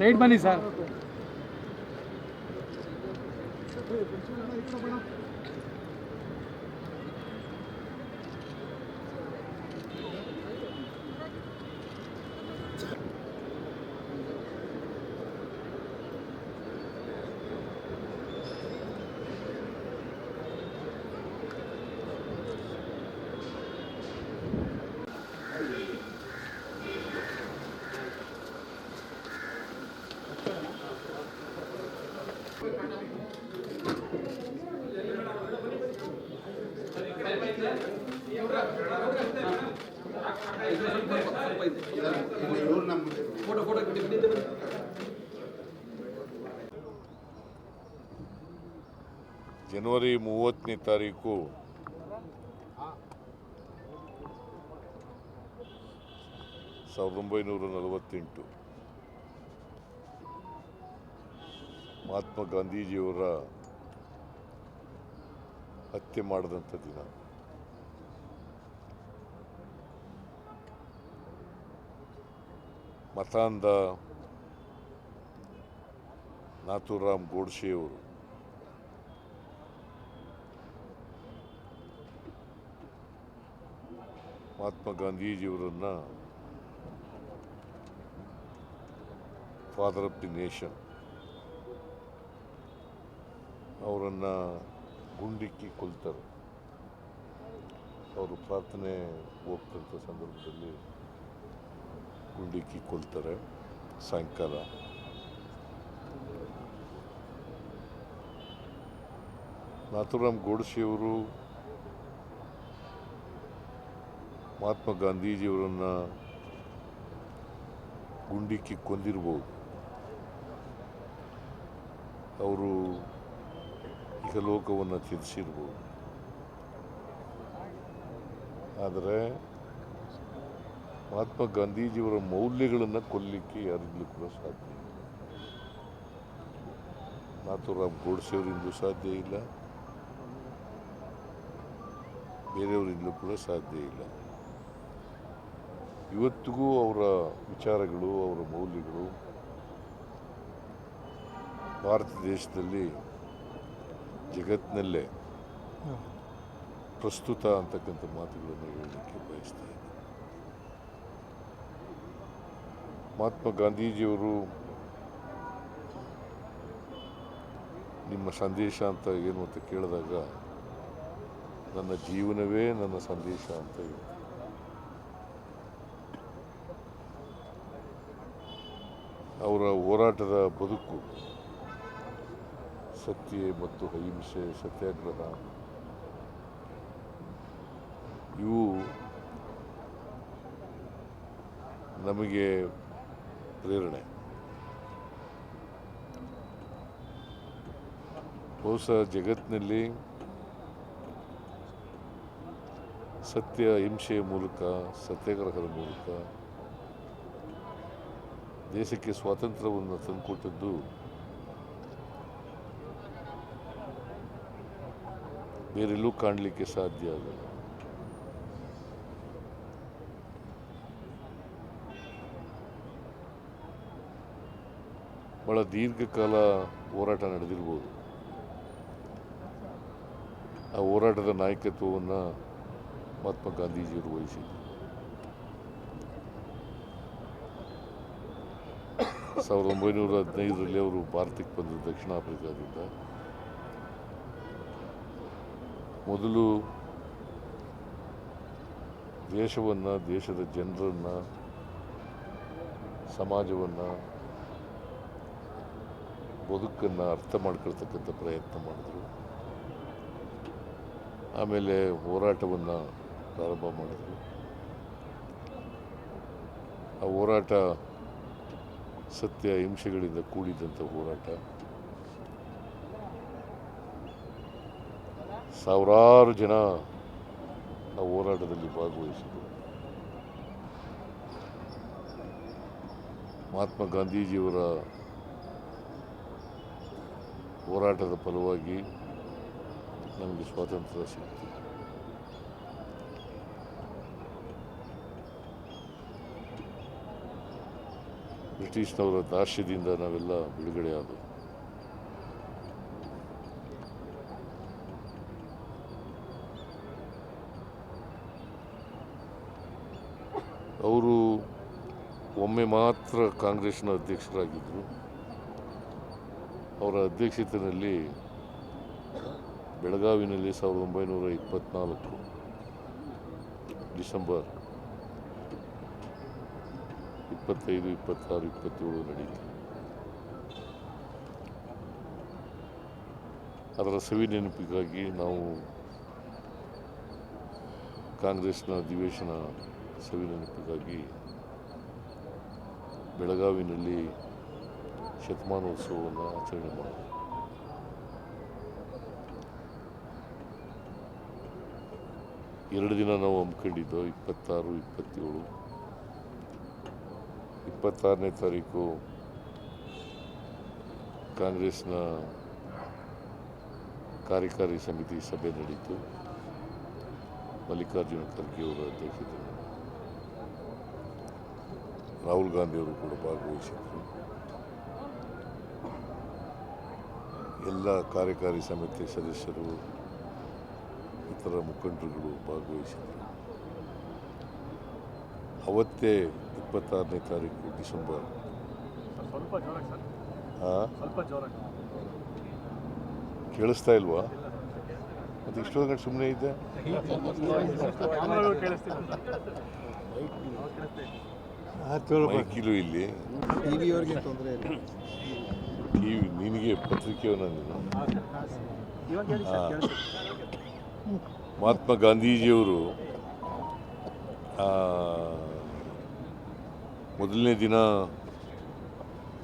Side ಬನ್ನಿ sir ಜನವರಿ ಮೂವತ್ತನೇ ತಾರೀಕು. ಸಾವಿರದ ಒಂಬೈನೂರ ನಲವತ್ತೆಂಟು. ಮಹಾತ್ಮ ಗಾಂಧೀಜಿಯವರ ಹತ್ಯೆ ಮಾಡಿದಂಥ ದಿನ. ಮತಾಂಧ ನಾಥೂರಾಮ್ ಗೋಡ್ಸೆಯವರು. ಮಹಾತ್ಮ ಗಾಂಧೀಜಿಯವರನ್ನು ಫಾದರ್ ಆಫ್ ದಿ ನೇಷನ್ ಅವರನ್ನು ಗುಂಡಿಕ್ಕಿ ಕೊಲ್ತಾರೆ. ಅವರು ಪ್ರಾರ್ಥನೆ ಹೋಗ್ತಂಥ ಸಂದರ್ಭದಲ್ಲಿ ಗುಂಡಿಕ್ಕಿ ಕೊಲ್ತಾರೆ ಸಾಯಂಕಾಲ. ನಾಥುರಾಮ್ ಗೋಡ್ಸೆಯವರು ಮಹಾತ್ಮ ಗಾಂಧೀಜಿಯವರನ್ನು ಗುಂಡಿಕ್ಕಿ ಕೊಂದಿರ್ಬೋದು. ಅವರು ಇಹಲೋಕವನ್ನು ತಿರ್ಸಿರ್ಬೋದು ಆದರೆ ಮಹಾತ್ಮ ಗಾಂಧೀಜಿಯವರ ಮೌಲ್ಯಗಳನ್ನು ಕೊಲ್ಲಿಕ್ಕೆ ಯಾರಿಗೂ ಕೂಡ ಸಾಧ್ಯ ಇಲ್ಲ. ನಾಥೂರಾಮ್ ಗೋಡ್ಸೆಯವರಿಂದಲೂ ಸಾಧ್ಯ ಇಲ್ಲ. ಬೇರೆಯವರಿಂದಲೂ ಕೂಡ ಸಾಧ್ಯ ಇಲ್ಲ. ಇವತ್ತಿಗೂ ಅವರ ವಿಚಾರಗಳು, ಅವರ ಮೌಲ್ಯಗಳು ಭಾರತ ದೇಶದಲ್ಲಿ ಜಗತ್ತಿನಲ್ಲೇ ಪ್ರಸ್ತುತ ಅಂತಕ್ಕಂಥ ಮಾತುಗಳನ್ನು ಹೇಳಲಿಕ್ಕೆ ಬಯಸ್ತಾ ಇದ್ದೆ. ಮಹಾತ್ಮ ಗಾಂಧೀಜಿಯವರು ನಿಮ್ಮ ಸಂದೇಶ ಅಂತ ಏನು ಅಂತ ಕೇಳಿದಾಗ, ನನ್ನ ಜೀವನವೇ ನನ್ನ ಸಂದೇಶ ಅಂತ ಹೇಳ್ತೀನಿ ಅವರ ಹೋರಾಟದ ಬದುಕು ಸತ್ಯ ಮತ್ತು ಅಹಿಂಸೆ, ಸತ್ಯಾಗ್ರಹ, ಇವು ನಮಗೆ ಪ್ರೇರಣೆ. ಬಹುಶಃ ಜಗತ್ತಿನಲ್ಲಿ ಸತ್ಯ ಹಿಂಸೆಯ ಮೂಲಕ, ಸತ್ಯಾಗ್ರಹದ ಮೂಲಕ ದೇಶಕ್ಕೆ ಸ್ವಾತಂತ್ರ್ಯವನ್ನು ತಂದುಕೊಟ್ಟದ್ದು ಬೇರೆಲ್ಲೂ ಕಾಣಲಿಕ್ಕೆ ಸಾಧ್ಯ ಆಗಲ್ಲ ಬಹಳ ದೀರ್ಘಕಾಲ ಹೋರಾಟ ನಡೆದಿರ್ಬೋದು. ಆ ಹೋರಾಟದ ನಾಯಕತ್ವವನ್ನು ಮಹಾತ್ಮ ಗಾಂಧೀಜಿಯವರು ವಹಿಸಿದ್ರು ಸಾವಿರದ ಒಂಬೈನೂರ ಹದಿನೈದರಲ್ಲಿ ಅವರು ಭಾರತಕ್ಕೆ ಬಂದರು ದಕ್ಷಿಣ ಆಫ್ರಿಕಾದಿಂದ. ಮೊದಲು ದೇಶವನ್ನು, ದೇಶದ ಜನರನ್ನು, ಸಮಾಜವನ್ನು ಬದುಕನ್ನು ಅರ್ಥ ಮಾಡ್ಕೊಳ್ತಕ್ಕಂಥ ಪ್ರಯತ್ನ ಮಾಡಿದರು. ಆಮೇಲೆ ಹೋರಾಟವನ್ನು ಪ್ರಾರಂಭ ಮಾಡಿದರು. ಆ ಹೋರಾಟ ಸತ್ಯ ಹಿಂಸೆಗಳಿಂದ ಕೂಡಿದಂಥ ಹೋರಾಟ. ಸಾವಿರಾರು ಜನ ಆ ಹೋರಾಟದಲ್ಲಿ ಭಾಗವಹಿಸಿದರು. ಮಹಾತ್ಮ ಗಾಂಧೀಜಿಯವರ ಹೋರಾಟದ ಫಲವಾಗಿ ನಮಗೆ ಸ್ವಾತಂತ್ರ್ಯ ಸಿಕ್ತು ಬ್ರಿಟಿಷ್ನವರ ದಾಶ್ಯದಿಂದ ನಾವೆಲ್ಲ ಬಿಡುಗಡೆ ಅವರು ಒಮ್ಮೆ ಮಾತ್ರ ಕಾಂಗ್ರೆಸ್ನ ಅಧ್ಯಕ್ಷರಾಗಿದ್ದರು. ಅವರ ಅಧ್ಯಕ್ಷತೆಯಲ್ಲಿ ಬೆಳಗಾವಿನಲ್ಲಿ ಸಾವಿರದ ಒಂಬೈನೂರ ಇಪ್ಪತ್ತ್ನಾಲ್ಕು ಡಿಸೆಂಬರ್ ಇಪ್ಪತ್ತೈದು, ಇಪ್ಪತ್ತಾರು, ಇಪ್ಪತ್ತೇಳು ನಡೀತು ಅದರ ಸವಿ ನೆನಪಿಗಾಗಿ ನಾವು ಕಾಂಗ್ರೆಸ್ನ ಅಧಿವೇಶನ ಸವಿ ನೆನಪಿಗಾಗಿ ಬೆಳಗಾವಿನಲ್ಲಿ ಶತಮಾನೋತ್ಸವವನ್ನು ಆಚರಣೆ ಮಾಡಿದೆ ಎರಡು ದಿನ ನಾವು ಹಮ್ಮಿಕೊಂಡಿದ್ದೋ, ಇಪ್ಪತ್ತಾರು, ಇಪ್ಪತ್ತೇಳು ಇಪ್ಪತ್ತಾರನೇ ತಾರೀಕು ಕಾಂಗ್ರೆಸ್ನ ಕಾರ್ಯಕಾರಿ ಸಮಿತಿ ಸಭೆ ನಡೀತು. ಮಲ್ಲಿಕಾರ್ಜುನ ಅವರು ಅಧ್ಯಕ್ಷತೆ ರಾಹುಲ್ ಗಾಂಧಿಯವರು ಕೂಡ ಭಾಗವಹಿಸಿದರು. ಎಲ್ಲ ಕಾರ್ಯಕಾರಿ ಸಮಿತಿ ಸದಸ್ಯರು, ಇತರ ಮುಖಂಡರುಗಳು ಭಾಗವಹಿಸಿದರು. ಅವತ್ತೇ ಇಪ್ಪತ್ತಾರನೇ ತಾರೀಕು ಡಿಸೆಂಬರ್. ಸ್ವಲ್ಪ ಜೋರಾಗಿ ಸರ್. ಹಾಂ ಕೇಳಿಸ್ತಾ ಇಲ್ವಾ? ಮತ್ತೆ ಇಷ್ಟೊಂದು ಗಂಟೆ ಸುಮ್ಮನೆ ಇದ್ದೆ. ಮೈಕಿಲು ಇಲ್ಲಿ ಟಿ ತೊಂದರೆ ಇಲ್ಲ. ಟಿವಿ ನಿನಗೆ ಪತ್ರಿಕೆಯವನ್ನ ನೀನು. ಇವಾಗ ಹೇಳಿ ಸರ್ ಕೇಳಿಸ್ತಿಲ್ಲ. ಮಹಾತ್ಮ ಗಾಂಧೀಜಿಯವರು ಆ, ಮೊದಲನೇ ದಿನ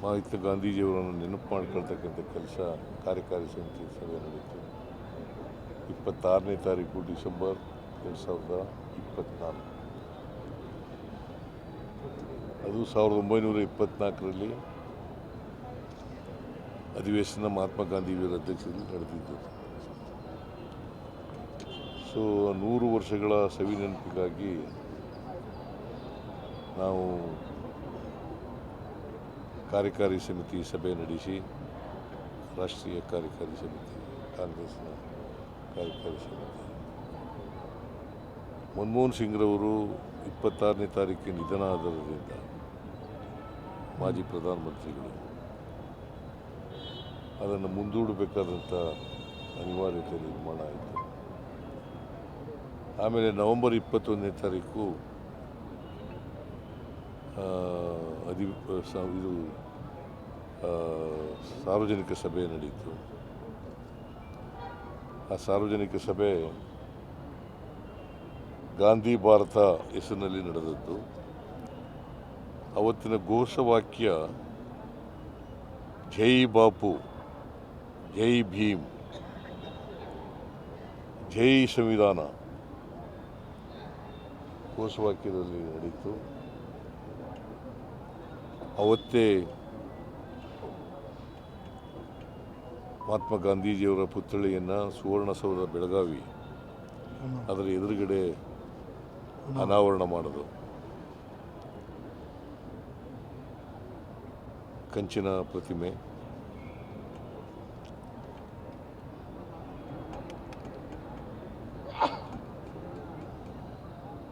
ಮಹಾತ್ಮ ಗಾಂಧೀಜಿಯವರನ್ನು ನೆನಪು ಮಾಡ್ಕೊಳ್ತಕ್ಕಂಥ ಕೆಲಸ ಕಾರ್ಯಕಾರಿ ಸಮಿತಿ ಸಭೆ ನಡೀತು ಇಪ್ಪತ್ತಾರನೇ ತಾರೀಕು ಡಿಸೆಂಬರ್ ಎರಡು ಸಾವಿರದ ಇಪ್ಪತ್ತ್ನಾಲ್ಕು ಅದು ಸಾವಿರದ ಒಂಬೈನೂರ ಇಪ್ಪತ್ತ್ನಾಲ್ಕರಲ್ಲಿ ಅಧಿವೇಶನ ಮಹಾತ್ಮ ಗಾಂಧೀಜಿಯವರ ಅಧ್ಯಕ್ಷತೆಯಲ್ಲಿ ನಡೆದಿದ್ದು. ಸೊ, ನೂರು ವರ್ಷಗಳ ಸವಿ ನೆನಪಿಗಾಗಿ ನಾವು ಕಾರ್ಯಕಾರಿ ಸಮಿತಿ ಸಭೆ ನಡೆಸಿ ರಾಷ್ಟ್ರೀಯ ಕಾರ್ಯಕಾರಿ ಸಮಿತಿ, ಕಾಂಗ್ರೆಸ್ನ ಕಾರ್ಯಕಾರಿ ಸಮಿತಿ. ಮನಮೋಹನ್ ಸಿಂಗ್ರವರು ಇಪ್ಪತ್ತಾರನೇ ತಾರೀಕಿಗೆ ನಿಧನ ಆದರಿಂದ ಮಾಜಿ ಪ್ರಧಾನಮಂತ್ರಿಗಳು ಅದನ್ನು ಮುಂದೂಡಬೇಕಾದಂಥ ಅನಿವಾರ್ಯತೆ ನಿರ್ಮಾಣ ಆಯಿತು. ಆಮೇಲೆ ನವೆಂಬರ್ ಇಪ್ಪತ್ತೊಂದನೇ ತಾರೀಕು ಅಧಿ ಇದು ಸಾರ್ವಜನಿಕ ಸಭೆ ನಡೆಯಿತು ಆ ಸಾರ್ವಜನಿಕ ಸಭೆ ಗಾಂಧಿ ಭಾರತ ಹೆಸರಿನಲ್ಲಿ ನಡೆದದ್ದು. ಅವತ್ತಿನ ಘೋಷವಾಕ್ಯ, ಜೈ ಬಾಪು, ಜೈ ಭೀಮ್, ಜೈ ಸಂವಿಧಾನ. ಘೋಷವಾಕ್ಯದಲ್ಲಿ ನಡೀತು. ಅವತ್ತೇ ಮಹಾತ್ಮ ಗಾಂಧೀಜಿಯವರ ಪುತ್ಥಳಿಯನ್ನು ಸುವರ್ಣಸೌಧ ಬೆಳಗಾವಿ ಅದರ ಎದುರುಗಡೆ ಅನಾವರಣ ಮಾಡೋದು. ಕಂಚಿನ ಪ್ರತಿಮೆ.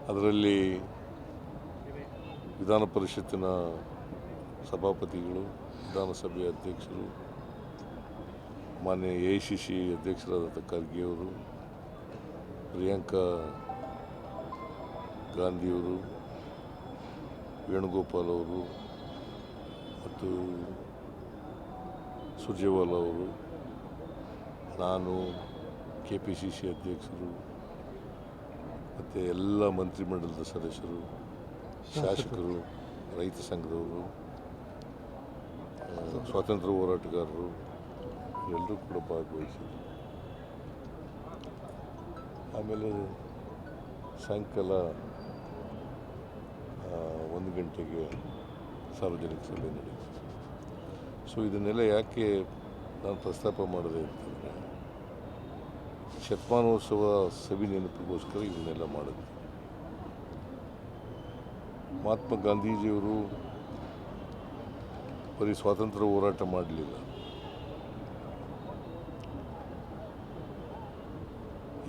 ಅದರಲ್ಲಿ ವಿಧಾನ ಪರಿಷತ್ತಿನ ಸಭಾಪತಿಗಳು ವಿಧಾನಸಭೆಯ ಅಧ್ಯಕ್ಷರು ಮಾನ್ಯ ಎ ಸಿ ಸಿ ಅಧ್ಯಕ್ಷರಾದಂಥ ಖರ್ಗೆಯವರು ಪ್ರಿಯಾಂಕಾ ಗಾಂಧಿಯವರು, ವೇಣುಗೋಪಾಲ್ ಅವರು ಮತ್ತು ಸುರ್ಜೇವಾಲ ಅವರು, ನಾನು ಕೆ ಪಿ ಸಿ ಸಿ ಅಧ್ಯಕ್ಷರು ಮತ್ತು ಎಲ್ಲ ಮಂತ್ರಿಮಂಡಲದ ಸದಸ್ಯರು, ಶಾಸಕರು, ರೈತ ಸಂಘದವರು ಸ್ವಾತಂತ್ರ್ಯ ಹೋರಾಟಗಾರರು ಎಲ್ಲರೂ ಕೂಡ ಭಾಗವಹಿಸಿದ್ರು. ಆಮೇಲೆ ಸಾಯಂಕಾಲ ಒಂದು ಗಂಟೆಗೆ ಸಾರ್ವಜನಿಕ ಸಭೆ ನಡೆಯಿತು. ಸೊ ಇದನ್ನೆಲ್ಲ ಯಾಕೆ ನಾನು ಪ್ರಸ್ತಾಪ ಮಾಡಿದೆ ಅಂತಂದರೆ, ಶತಮಾನೋತ್ಸವ ಸಭೆ ನೆನಪಿಗೋಸ್ಕರ ಇದನ್ನೆಲ್ಲ ಮಾಡಿದ್ವಿ. ಮಹಾತ್ಮ ಗಾಂಧೀಜಿಯವರು ಬರೀ ಸ್ವಾತಂತ್ರ್ಯ ಹೋರಾಟ ಮಾಡಲಿಲ್ಲ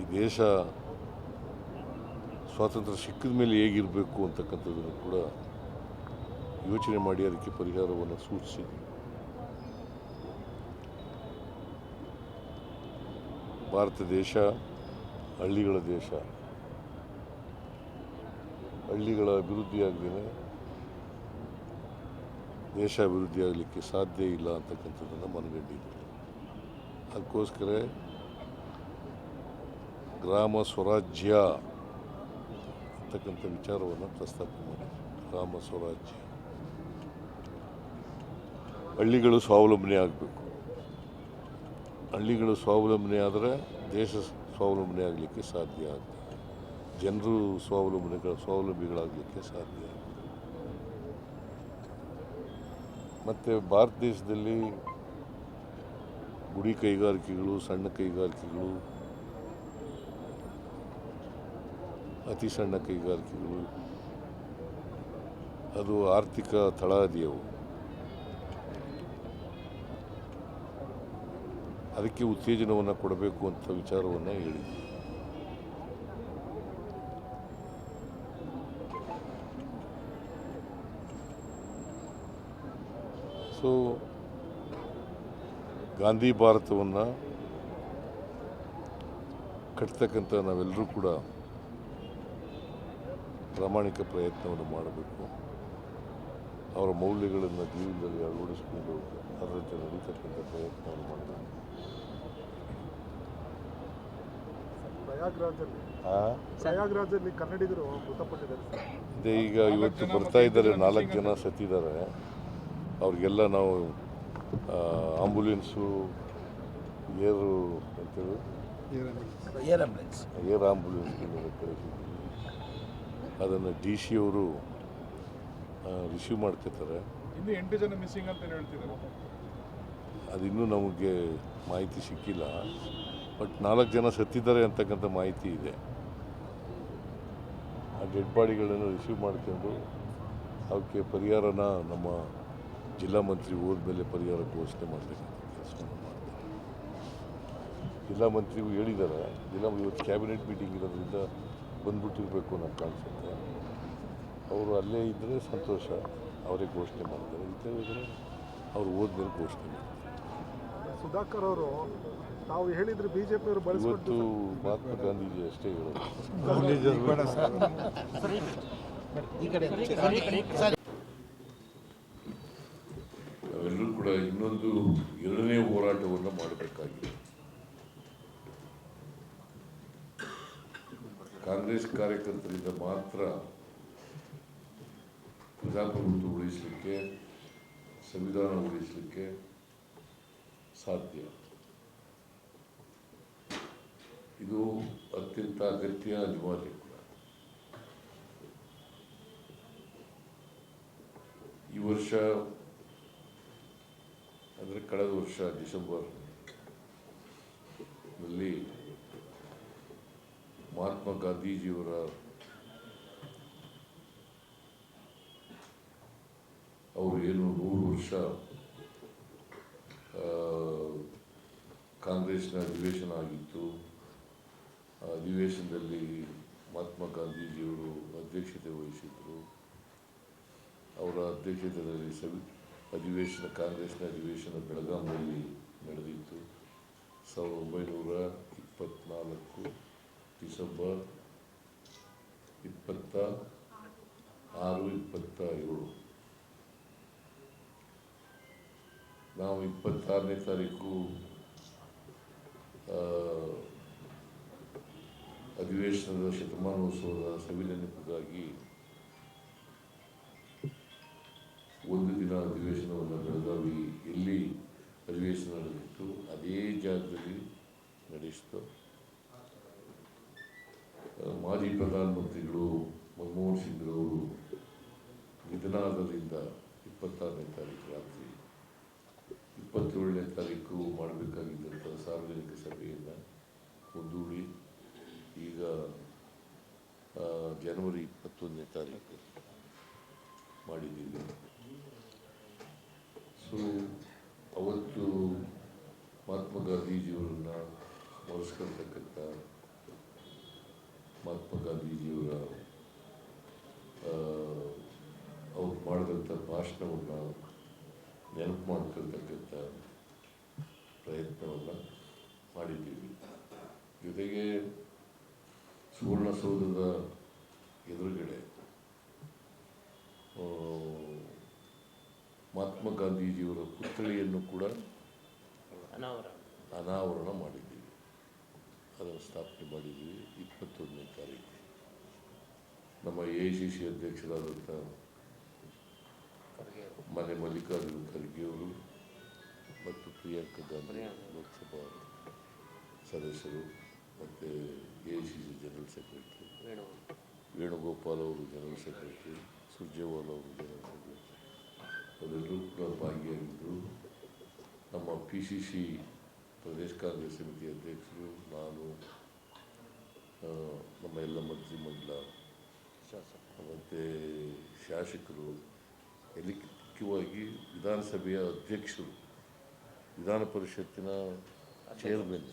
ಈ ದೇಶ ಸ್ವಾತಂತ್ರ್ಯ ಸಿಕ್ಕಿದ ಮೇಲೆ ಹೇಗಿರಬೇಕು ಅಂತಕ್ಕಂಥದ್ದನ್ನು ಕೂಡ ಯೋಚನೆ ಮಾಡಿ ಅದಕ್ಕೆ ಪರಿಹಾರವನ್ನು ಸೂಚಿಸಿದೆ ಭಾರತ ದೇಶ, ಹಳ್ಳಿಗಳ ದೇಶ. ಹಳ್ಳಿಗಳ ಅಭಿವೃದ್ಧಿಯಾಗದೇ ದೇಶ ಅಭಿವೃದ್ಧಿ ಆಗಲಿಕ್ಕೆ ಸಾಧ್ಯ ಇಲ್ಲ ಅಂತಕ್ಕಂಥದ್ದನ್ನು ಮನಗಂಡಿದ್ವಿ. ಅದಕ್ಕೋಸ್ಕರ ಗ್ರಾಮ ಸ್ವರಾಜ್ಯ ಅಂತಕ್ಕಂಥ ವಿಚಾರವನ್ನು ಪ್ರಸ್ತಾಪ ಮಾಡಿದೆ ಗ್ರಾಮ ಸ್ವರಾಜ್ಯ. ಹಳ್ಳಿಗಳು ಸ್ವಾವಲಂಬನೆ ಆಗಬೇಕು. ಹಳ್ಳಿಗಳು ಸ್ವಾವಲಂಬನೆ ಆದರೆ ದೇಶ ಸ್ವಾವಲಂಬನೆ ಆಗಲಿಕ್ಕೆ ಸಾಧ್ಯ ಆಗ್ತದೆ. ಜನರು ಸ್ವಾವಲಂಬನೆಗಳ ಸ್ವಾವಲಂಬಿಗಳಾಗಲಿಕ್ಕೆ ಸಾಧ್ಯ ಮತ್ತು ಭಾರತ ದೇಶದಲ್ಲಿ ಗುಡಿ ಕೈಗಾರಿಕೆಗಳು, ಸಣ್ಣ ಕೈಗಾರಿಕೆಗಳು ಅತಿ ಸಣ್ಣ ಕೈಗಾರಿಕೆಗಳು. ಅದು ಆರ್ಥಿಕ ತಳಹದಿಯವು. ಅದಕ್ಕೆ ಉತ್ತೇಜನವನ್ನು ಕೊಡಬೇಕು ಅಂತ ವಿಚಾರವನ್ನು ಹೇಳಿದ್ವಿ. ಸೊ ಗಾಂಧಿ ಭಾರತವನ್ನು ಕಟ್ತಕ್ಕಂಥ ನಾವೆಲ್ಲರೂ ಕೂಡ ಪ್ರಾಮಾಣಿಕ ಪ್ರಯತ್ನವನ್ನು ಮಾಡಬೇಕು. ಅವರ ಮೌಲ್ಯಗಳನ್ನು ಜೀವನದಲ್ಲಿ ಅಳವಡಿಸಿಕೊಂಡು ಅದರಂತೆ ನಡೀತಕ್ಕಂಥ ಪ್ರಯತ್ನವನ್ನು ಮಾಡಬೇಕು. ಪ್ರಯಾಗ್ರಾಜಲ್ಲಿ ಕನ್ನಡಿಗರು ಮೃತಪಟ್ಟಿದ್ದಾರೆ ಈಗ ಇವತ್ತು ಬರ್ತಾ ಇದ್ದಾರೆ ನಾಲ್ಕು ಜನ ಸತ್ತಿದ್ದಾರೆ. ಅವ್ರಿಗೆಲ್ಲ ನಾವು ಆಂಬುಲೆನ್ಸು ಏರು ಅಂತೇಳಿ ಏರ್ ಆಂಬುಲೆನ್ಸ್. ಕಳಿಸಿದ್ದೀವಿ ಅದನ್ನು ಡಿ ಸಿ ಅವರು ರಿಸೀವ್ ಮಾಡ್ಕೋತಾರೆ. ಇನ್ನು ಎಂಟು ಜನ ಮಿಸ್ಸಿಂಗ್ ಅಂತ ಹೇಳ್ತಿದ್ದಾರೆ. ಅದು ಇನ್ನೂ ನಮಗೆ ಮಾಹಿತಿ ಸಿಕ್ಕಿಲ್ಲ. ಬಟ್ ನಾಲ್ಕು ಜನ ಸತ್ತಿದ್ದಾರೆ ಅಂತಕ್ಕಂಥ ಮಾಹಿತಿ ಇದೆ. ಆ ಡೆಡ್ ಬಾಡಿಗಳನ್ನು ರಿಸೀವ್ ಮಾಡ್ಕೊಂಡು ಅವಕ್ಕೆ ಪರಿಹಾರನ ನಮ್ಮ ಜಿಲ್ಲಾ ಮಂತ್ರಿ ಹೋದ್ಮೇಲೆ ಪರಿಹಾರ ಘೋಷಣೆ ಮಾಡತಕ್ಕಂಥ ಕೆಲಸವನ್ನು ಮಾಡ್ತಾರೆ ಜಿಲ್ಲಾ ಮಂತ್ರಿಗೂ ಹೇಳಿದ್ದಾರೆ ಜಿಲ್ಲಾ ಇವತ್ತು ಕ್ಯಾಬಿನೆಟ್ ಮೀಟಿಂಗ್ ಇರೋದ್ರಿಂದ ಬಂದ್ಬಿಟ್ಟಿರಬೇಕು ನನಗೆ ಕಾಣಿಸುತ್ತೆ ಅವರು ಅಲ್ಲೇ ಇದ್ದರೆ ಸಂತೋಷ ಅವರೇ ಘೋಷಣೆ ಮಾಡ್ತಾರೆ ಇಲ್ಲದೇ ಇದ್ದರೆ ಅವರು ಓದಿದ್ರೆ ಘೋಷಣೆ ಮಾಡ್ತಾರೆ ಸುಧಾಕರ್ ಅವರು ತಾವು ಹೇಳಿದ್ರೆ ಬಿಜೆಪಿ ಅವರು ಇವತ್ತು ಮಹಾತ್ಮ ಗಾಂಧೀಜಿ ಅಷ್ಟೇ ಹೇಳೋದು ನಾವೆಲ್ಲರೂ ಕೂಡ ಇನ್ನೊಂದು ಎರಡನೇ ಹೋರಾಟವನ್ನು ಮಾಡಬೇಕಾಗಿದೆ ಕಾಂಗ್ರೆಸ್ ಕಾರ್ಯಕರ್ತರಿಂದ ಮಾತ್ರ ಪ್ರಜಾಪ್ರಭುತ್ವ ಉಳಿಸಲಿಕ್ಕೆ, ಸಂವಿಧಾನ ಉಳಿಸಲಿಕ್ಕೆ ಸಾಧ್ಯ. ಇದು ಅತ್ಯಂತ ಅಗತ್ಯ ಅನಿವಾರ್ಯ ಕೂಡ. ಈ ವರ್ಷ, ಅಂದರೆ ಕಳೆದ ವರ್ಷ ಡಿಸೆಂಬರ್ನಲ್ಲಿ ಮಹಾತ್ಮ ಗಾಂಧೀಜಿಯವರ ಅವರು ಏನು ನೂರು ವರ್ಷ ಕಾಂಗ್ರೆಸ್ನ ಅಧಿವೇಶನ ಆಗಿತ್ತು. ಆ ಅಧಿವೇಶನದಲ್ಲಿ ಮಹಾತ್ಮ ಗಾಂಧೀಜಿಯವರು ಅಧ್ಯಕ್ಷತೆ ವಹಿಸಿದ್ದರು ಅವರ ಅಧ್ಯಕ್ಷತೆಯಲ್ಲಿ ಸವಿ, ಅಧಿವೇಶನ, ಕಾಂಗ್ರೆಸ್ನ ಅಧಿವೇಶನ ಬೆಳಗಾವಿಯಲ್ಲಿ ನಡೆದಿತ್ತು. ಸಾವಿರದ ಒಂಬೈನೂರ ಇಪ್ಪತ್ತ್ನಾಲ್ಕು ಡಿಸೆಂಬರ್ ಇಪ್ಪತ್ತ ಆರು ಇಪ್ಪತ್ತ ಏಳು. ನಾವು ಇಪ್ಪತ್ತಾರನೇ ತಾರೀಕು ಅಧಿವೇಶನದ ಶತಮಾನೋತ್ಸವದ ಸವಿನೆನಪಿಗಾಗಿ ಒಂದು ದಿನ ಅಧಿವೇಶನವನ್ನು ಬೆಳಗಾವಿ ಎಲ್ಲಿ ಅಧಿವೇಶನ ನಡೆದಿತ್ತು ಅದೇ ಜಾಗದಲ್ಲಿ ನಡೆಸಿತು ಮಾಜಿ ಪ್ರಧಾನಮಂತ್ರಿಗಳು ಮನಮೋಹನ್ ಸಿಂಗ್ರವರು ನಿಧನಾದರಿಂದ ಇಪ್ಪತ್ತಾರನೇ ತಾರೀಕು ರಾತ್ರಿ ಇಪ್ಪತ್ತೇಳನೇ ತಾರೀಕು ಮಾಡಬೇಕಾಗಿದ್ದಂಥ ಸಾರ್ವಜನಿಕ ಸಭೆಯನ್ನು ಮುಂದೂಡಿ ಈಗ ಜನವರಿ ಇಪ್ಪತ್ತೊಂದನೇ ತಾರೀಕು ಮಾಡಿದ್ದೀವಿ. ಸೊ ಅವತ್ತು ಮಹಾತ್ಮ ಗಾಂಧೀಜಿಯವರನ್ನು ಸ್ಮರಿಸ್ಕೊಳ್ತಕ್ಕಂಥ ಮಹಾತ್ಮ ಗಾಂಧೀಜಿಯವರ ಅವರು ಮಾಡಿದಂಥ ಭಾಷಣವನ್ನು ನೆನಪು ಮಾಡ್ಕೊಳ್ತಕ್ಕಂಥ ಪ್ರಯತ್ನವನ್ನು ಮಾಡಿದ್ದೀವಿ. ಜೊತೆಗೆ ಸುವರ್ಣಸೌಧದ ಎದುರುಗಡೆ ಮಹಾತ್ಮ ಗಾಂಧೀಜಿಯವರ ಪುತ್ಥಳಿಯನ್ನು ಕೂಡ ಅನಾವರಣ ಮಾಡಿದ್ದೀವಿ. ಅದನ್ನು ಸ್ಥಾಪನೆ ಮಾಡಿದ್ದೀವಿ. ಇಪ್ಪತ್ತು ಎ ಸಿ ಸಿ ಅಧ್ಯಕ್ಷರಾದಂಥ ಮನೆ ಮಲ್ಲಿಕಾರ್ಜುನ ಖರ್ಗೆ ಅವರು ಮತ್ತು ಪ್ರಿಯಾಂಕಾ ಗಾಂಧಿ ಲೋಕಸಭಾ ಸದಸ್ಯರು ಮತ್ತು A C C general secretary Venugopal ಅವರು ಜನರಲ್ ಸೆಕ್ರೆಟರಿ ಸುರ್ಜೇವಾಲ್ ಅವರು ಜನರಲ್ ಸೆಕ್ರೆಟರಿ ಅವರೆಲ್ಲರೂ ಕೂಡ ಭಾಗಿಯಾಗಿದ್ದರು ನಮ್ಮ ಪಿ ಸಿ ಸಿ ಪ್ರದೇಶ ಕಾಂಗ್ರೆಸ್ ಸಮಿತಿ ಅಧ್ಯಕ್ಷರು ನಾನು ನಮ್ಮ ಎಲ್ಲ ಮಂತ್ರಿ ಮಂತ್ರಿಮಂಡಲ ಮತ್ತು ಶಾಸಕರು ಎಲ್ಲಿ ಮುಖ್ಯವಾಗಿ ವಿಧಾನಸಭೆಯ ಅಧ್ಯಕ್ಷರು ವಿಧಾನ ಪರಿಷತ್ತಿನ ಚೇರ್ಮನ್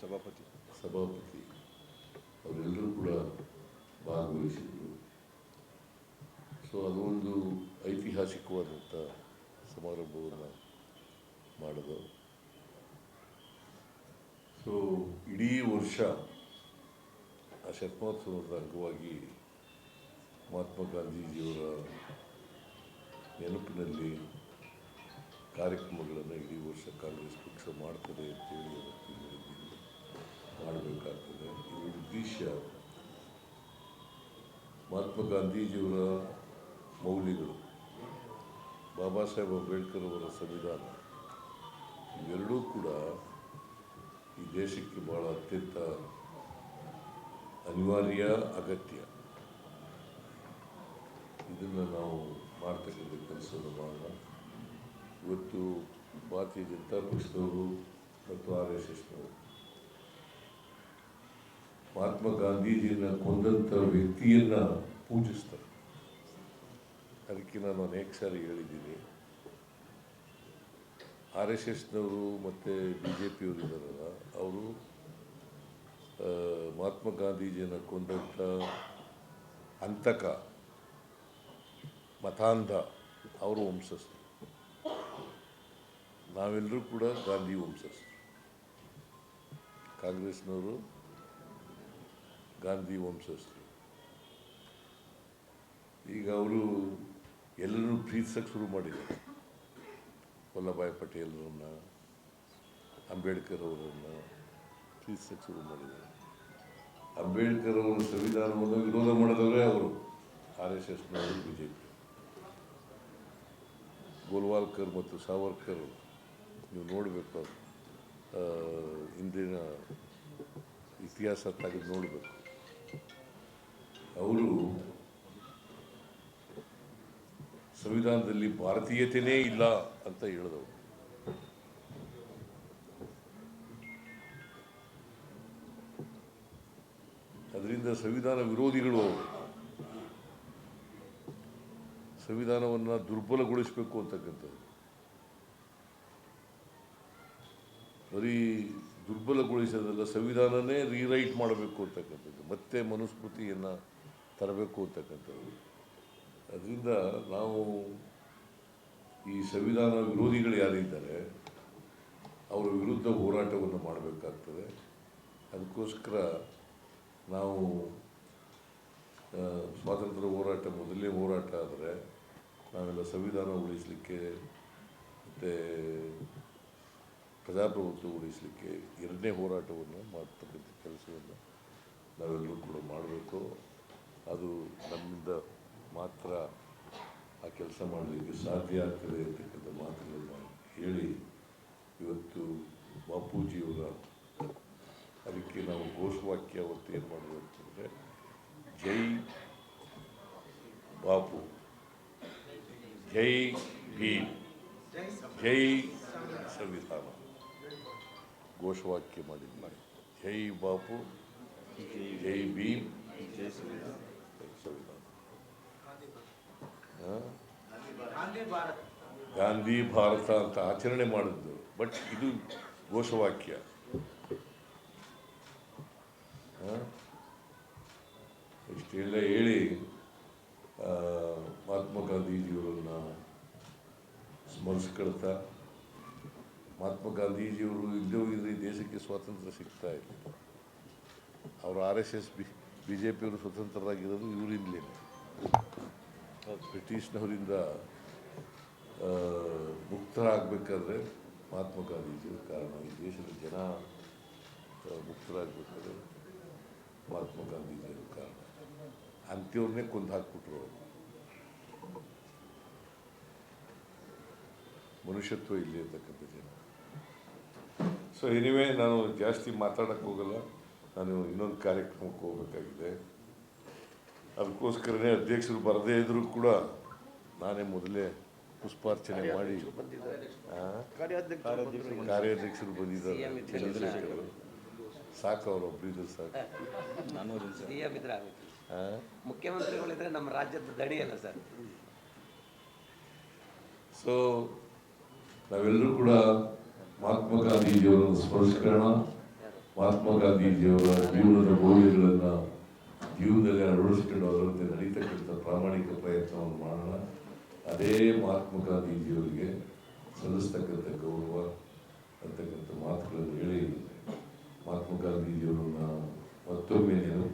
ಸಭಾಪತಿ. ಸಭಾಪತಿ ಅವರೆಲ್ಲರೂ ಕೂಡ ಭಾಗವಹಿಸಿದರು ಸೊ ಅದೊಂದು ಐತಿಹಾಸಿಕವಾದಂಥ ಸಮಾರಂಭವನ್ನು ಮಾಡಿದವು ಸೊ ಇಡೀ ವರ್ಷ ಆ ಶತಮಾನೋತ್ಸವದ ಅಂಗವಾಗಿ ಮಹಾತ್ಮ ಗಾಂಧೀಜಿಯವರ ನೆನಪಿನಲ್ಲಿ ಕಾರ್ಯಕ್ರಮಗಳನ್ನು ಇಡೀ ವರ್ಷ ಕಾಂಗ್ರೆಸ್ ಪಕ್ಷ ಮಾಡ್ತದೆ ಅಂತೇಳಿ ಅವತ್ತು ಮಾಡಬೇಕಾಗ್ತದೆ. ಇದರ ಉದ್ದೇಶ ಮಹಾತ್ಮ ಗಾಂಧೀಜಿಯವರ ಮೌಲ್ಯಗಳು, ಬಾಬಾ ಸಾಹೇಬ್ ಅಂಬೇಡ್ಕರ್ ಅವರ ಸಂವಿಧಾನ, ಇವೆರಡೂ ಕೂಡ ಈ ದೇಶಕ್ಕೆ ಭಾಳ ಅತ್ಯಂತ ಅನಿವಾರ್ಯ, ಅಗತ್ಯ. ಇದನ್ನು ನಾವು ಮಾಡ್ತಕ್ಕಂಥ ಕೆಲಸವನ್ನು ಮಾಡೋಣ ಇವತ್ತು ಭಾರತೀಯ ಜನತಾ ಪಕ್ಷದವರು ಮತ್ತು ಆರ್ ಎಸ್ ಎಸ್ನವರು ಮಹಾತ್ಮ ಗಾಂಧೀಜಿಯನ್ನ ಕೊಂದಂಥ ವ್ಯಕ್ತಿಯನ್ನು ಪೂಜಿಸ್ತಾರೆ. ಅದಕ್ಕೆ ನಾನು ಅನೇಕ ಸಾರಿ ಹೇಳಿದ್ದೀನಿ. ಆರ್ ಎಸ್ ಎಸ್ನವರು ಮತ್ತು ಬಿ ಜೆ ಪಿಯವರು ಇದ್ದಾರಲ್ಲ, ಅವರು ಮಹಾತ್ಮ ಗಾಂಧೀಜಿಯನ್ನು ಕೊಂದಂಥ ಹಂತಕ ಮತಾಂಧ, ಅವರು ವಂಶಸ್ಥರು. ನಾವೆಲ್ಲರೂ ಕೂಡ ಗಾಂಧಿ ವಂಶಸ್ಥರು. ಕಾಂಗ್ರೆಸ್ನವರು ಗಾಂಧಿ ವಂಶಸ್ಥರು. ಈಗ ಅವರು ಎಲ್ಲರೂ ಪ್ರೀತಿಸೋಕ್ಕೆ ಶುರು ಮಾಡಿದ್ದಾರೆ. ವಲ್ಲಭಾಯ್ ಪಟೇಲ್ರನ್ನ ಅಂಬೇಡ್ಕರ್ ಅವರನ್ನು ಪ್ರೀತಿಸೋಕ್ಕೆ ಶುರು ಮಾಡಿದ್ದಾರೆ. ಅಂಬೇಡ್ಕರ್ ಅವರು ಸಂವಿಧಾನವನ್ನು ವಿರೋಧ ಮಾಡಿದವರೇ ಅವರು. ಆರ್ ಎಸ್ ಎಸ್ನವರು ಬಿ ಜೆ ಪಿ ಗೋಲ್ವಾಲ್ಕರ್ ಮತ್ತು ಸಾವರ್ಕರ್ ನೀವು ನೋಡಬೇಕು ಇಂದಿನ ಇತಿಹಾಸ ತೆಗೆದು ನೋಡಬೇಕು. ಅವರು ಸಂವಿಧಾನದಲ್ಲಿ ಭಾರತೀಯತೆಯೇ ಇಲ್ಲ ಅಂತ ಹೇಳಿದವರು. ಅದರಿಂದ ಸಂವಿಧಾನ ವಿರೋಧಿಗಳು ಅವರು. ಸಂವಿಧಾನವನ್ನು ದುರ್ಬಲಗೊಳಿಸಬೇಕು ಅಂತಕ್ಕಂಥದ್ದು. ಬರೀ ದುರ್ಬಲಗೊಳಿಸೋದಲ್ಲ, ಸಂವಿಧಾನನೇ ರೀರೈಟ್ ಮಾಡಬೇಕು ಅಂತಕ್ಕಂಥದ್ದು. ಮತ್ತೆ ಮನುಸ್ಮೃತಿಯನ್ನು ತರಬೇಕು ಅಂತಕ್ಕಂಥದ್ದು. ಅದರಿಂದ ನಾವು ಈ ಸಂವಿಧಾನ ವಿರೋಧಿಗಳು ಯಾರಿದ್ದಾರೆ, ಅವರ ವಿರುದ್ಧ ಹೋರಾಟವನ್ನು ಮಾಡಬೇಕಾಗ್ತದೆ. ಅದಕ್ಕೋಸ್ಕರ ನಾವು ಸ್ವಾತಂತ್ರ್ಯ ಹೋರಾಟ, ಮೊದಲನೇ ಹೋರಾಟ ಆದರೆ ನಾವೆಲ್ಲ ಸಂವಿಧಾನ ಉಳಿಸಲಿಕ್ಕೆ ಮತ್ತು ಪ್ರಜಾಪ್ರಭುತ್ವ ಉಳಿಸಲಿಕ್ಕೆ ಎರಡನೇ ಹೋರಾಟವನ್ನು ಮಾಡ್ತಕ್ಕಂಥ ಕೆಲಸವನ್ನು ನಾವೆಲ್ಲರೂ ಕೂಡ ಮಾಡಬೇಕು ಅದು ನಮ್ಮಿಂದ ಮಾತ್ರ ಆ ಕೆಲಸ ಮಾಡಲಿಕ್ಕೆ ಸಾಧ್ಯ ಆಗ್ತದೆ ಅಂತಕ್ಕಂಥ ಮಾತುಗಳನ್ನು ಹೇಳಿ ಇವತ್ತು ಬಾಪೂಜಿಯವರ ಅದಕ್ಕೆ ನಾವು ಘೋಷವಾಕ್ಯ ಅವತ್ತು ಏನು ಮಾಡಬೇಕು ಅಂತಂದರೆ ಜೈ ಬಾಪು ಜೈ ಭೀಮ್. ಜೈ ಸಂವಿಧಾನ. ಘೋಷವಾಕ್ಯ ಮಾಡಿದ್ದ ಜೈ ಬಾಪು, ಜೈ ಭೀಮ್, ಜೈ ಸಂವಿಧಾನ? ಗಾಂಧಿ ಭಾರತ ಅಂತ ಆಚರಣೆ ಮಾಡಿದ್ದು. ಬಟ್ ಇದು ಘೋಷವಾಕ್ಯ? ಇಷ್ಟೆಲ್ಲ ಹೇಳಿ ಮಹಾತ್ಮ ಮಹಾತ್ಮ ಗಾಂಧೀಜಿಯವರನ್ನ ಸ್ಮರಿಸ್ಕೊಳ್ತಾ ಮಹಾತ್ಮ ಗಾಂಧೀಜಿಯವರು ಇಲ್ಲೇ ಹೋಗಿದ್ರೆ ಈ ದೇಶಕ್ಕೆ ಸ್ವಾತಂತ್ರ್ಯ ಸಿಗ್ತಾ ಇಲ್ಲ. ಅವರು R S S, B B J ಪಿಯವರು ಸ್ವತಂತ್ರರಾಗಿರೋದು ಇವರಿಂದಲೇ ಬ್ರಿಟಿಷ್ನವರಿಂದ ಮುಕ್ತರಾಗಬೇಕಾದ್ರೆ ಮಹಾತ್ಮ ಗಾಂಧೀಜಿಯವರು ಕಾರಣ. ಈ ದೇಶದ ಜನ ಮುಕ್ತರಾಗಬೇಕಾದ್ರೆ ಮಹಾತ್ಮ ಗಾಂಧೀಜಿಯವರು ಕಾರಣ. ಅಂತ್ಯವ್ರನ್ನೇ ಕೊಂದು ಹಾಕ್ಬಿಟ್ರು ಅವರು. ಮನುಷ್ಯತ್ವ ಇಲ್ಲಿ ಇರ್ತಕ್ಕಂಥ ಜನ ಸೊ ಎನಿವೇ ನಾನು ಜಾಸ್ತಿ ಮಾತಾಡಕ್ಕೆ ಹೋಗಲ್ಲ. ನಾನು ಇನ್ನೊಂದು ಕಾರ್ಯಕ್ರಮಕ್ಕೆ ಹೋಗಬೇಕಾಗಿದೆ. ಅದಕ್ಕೋಸ್ಕರನೇ ಅಧ್ಯಕ್ಷರು ಬರದೇ ಇದ್ರೂ ಕೂಡ ನಾನೇ ಮೊದಲೇ ಪುಷ್ಪಾರ್ಚನೆ ಮಾಡಿ? ಕಾರ್ಯಾಧ್ಯಕ್ಷರು ಬಂದಿದ್ದಾರೆ. ಸಾಕು ಅವರು ಒಬ್ಬರಿದ್ರು ಆ? ಮುಖ್ಯಮಂತ್ರಿಗಳಿದ್ರೆ ನಮ್ಮ ರಾಜ್ಯದ ದಡಿ ಅಲ್ಲ ಸರ್. ಸೊ ನಾವೆಲ್ಲರೂ ಕೂಡ ಮಹಾತ್ಮ ಗಾಂಧೀಜಿಯವರನ್ನು ಸ್ಮರಿಸ್ಕೊಳ್ಳೋಣ. ಮಹಾತ್ಮ ಗಾಂಧೀಜಿಯವರ ಜೀವನದ ಮೌಲ್ಯಗಳನ್ನು ಜೀವನದಲ್ಲಿ ಅಳವಡಿಸ್ಕೊಂಡು ಅದರಂತೆ ನಡೀತಕ್ಕಂಥ ಪ್ರಾಮಾಣಿಕ ಪ್ರಯತ್ನವನ್ನು ಮಾಡೋಣ. ಅದೇ ಮಹಾತ್ಮ ಗಾಂಧೀಜಿಯವರಿಗೆ ಸಲ್ಲಿಸ್ತಕ್ಕಂಥ ಗೌರವ ಅಂತಕ್ಕಂಥ ಮಾತುಗಳನ್ನು ಹೇಳಿ ಮಹಾತ್ಮ ಗಾಂಧೀಜಿಯವರನ್ನ ಮತ್ತೊಮ್ಮೆ ನೆನಪು